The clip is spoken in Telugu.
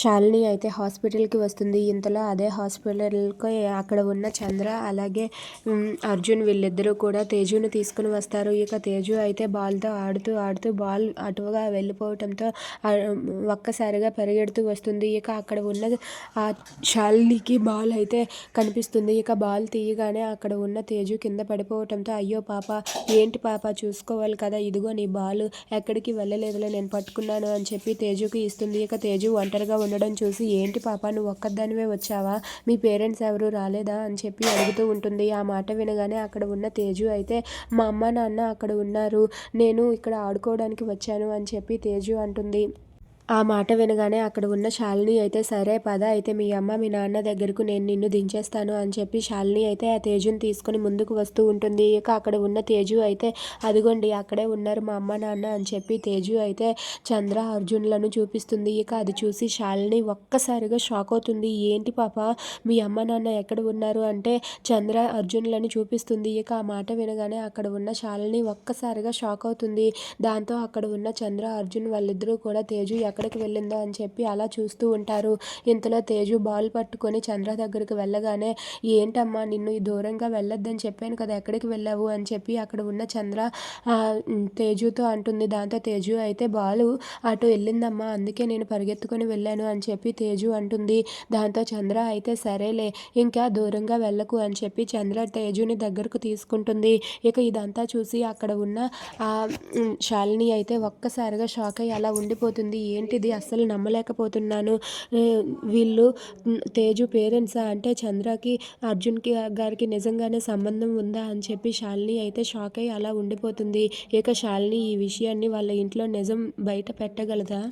శాలిని అయితే హాస్పిటల్కి వస్తుంది. ఇంతలో అదే హాస్పిటల్కి అక్కడ ఉన్న చంద్ర అలాగే అర్జున్ వీళ్ళిద్దరూ కూడా తేజుని తీసుకుని వస్తారు. ఇక తేజు అయితే బాల్తో ఆడుతూ ఆడుతూ బాల్ అటుగా వెళ్ళిపోవటంతో ఒక్కసారిగా పరిగెడుతూ వస్తుంది. ఇక అక్కడ ఉన్న ఆ శాలినికి బాల్ అయితే కనిపిస్తుంది. ఇక బాల్ తీయగానే అక్కడ ఉన్న తేజు కింద పడిపోవటంతో అయ్యో పాప ఏంటి పాప చూసుకోవాలి కదా. ఇదిగో నీ బాల్ ఎక్కడికి వెళ్ళలేదులే నేను పట్టుకున్నాను అని చెప్పి తేజుకి ఇస్తుంది. ఇక తేజు ఒంటరిగా ఉండడం చూసి ఏంటి పాప నువ్వు ఒక్కదానివే వచ్చావా? మీ పేరెంట్స్ ఎవరు రాలేదా? అని చెప్పి అడుగుతూ ఉంటుంది. ఆ మాట వినగానే అక్కడ ఉన్న తేజు అయితే మా అమ్మ నాన్న అక్కడ ఉన్నారు. నేను ఇక్కడ ఆడుకోవడానికి వచ్చాను అని చెప్పి తేజు అంటుంది. ఆ మాట వినగానే అక్కడ ఉన్న శాలిని అయితే సరే పద అయితే మీ అమ్మ మీ నాన్న దగ్గరకు నేను నిన్ను దించేస్తాను అని చెప్పి శాలిని అయితే ఆ తేజుని తీసుకొని ముందుకు వస్తూ ఉంటుంది. ఇక అక్కడ ఉన్న తేజు అయితే అదిగోండి అక్కడే ఉన్నారు మా అమ్మ నాన్న అని చెప్పి తేజు అయితే చంద్ర అర్జున్లను చూపిస్తుంది. ఇక అది చూసి శాలిని ఒక్కసారిగా షాక్ అవుతుంది. ఏంటి పాప మీ అమ్మ నాన్న ఎక్కడ ఉన్నారు అంటే చంద్ర అర్జున్లను చూపిస్తుంది. ఇక ఆ మాట వినగానే అక్కడ ఉన్న శాలిని ఒక్కసారిగా షాక్ అవుతుంది. దాంతో అక్కడ ఉన్న చంద్ర అర్జున్ వాళ్ళిద్దరూ కూడా తేజు ఎక్కడ ఎక్కడికి వెళ్ళిందో అని చెప్పి అలా చూస్తూ ఉంటారు. ఇంతలో తేజు బాల్ పట్టుకొని చంద్ర దగ్గరికి వెళ్ళగానే ఏంటమ్మా నిన్ను ఈ దూరంగా వెళ్ళొద్దని చెప్పాను కదా ఎక్కడికి వెళ్ళావు? అని చెప్పి అక్కడ ఉన్న చంద్ర తేజుతో అంటుంది. దాంతో తేజు అయితే బాలు అటు వెళ్ళిందమ్మా అందుకే నేను పరిగెత్తుకొని వెళ్ళాను అని చెప్పి తేజు అంటుంది. దాంతో చంద్ర అయితే సరేలే ఇంకా దూరంగా వెళ్ళకు అని చెప్పి చంద్ర తేజుని దగ్గరకు తీసుకుంటుంది. ఇక ఇదంతా చూసి అక్కడ ఉన్న ఆ శాలిని అయితే ఒక్కసారిగా షాక్ అయ్యి అలా ఉండిపోతుంది. ఏంటి ఏంటిది? అస్సలు నమ్మలేకపోతున్నాను. వీళ్ళు తేజు పేరెంట్సా? అంటే చంద్రకి అర్జున్కి గారికి నిజంగానే సంబంధం ఉందా? అని చెప్పి శాలిని అయితే షాక్ అయ్యి అలా ఉండిపోతుంది. ఇక శాలిని ఈ విషయాన్ని వాళ్ళ ఇంట్లో నిజం బయట పెట్టగలదా?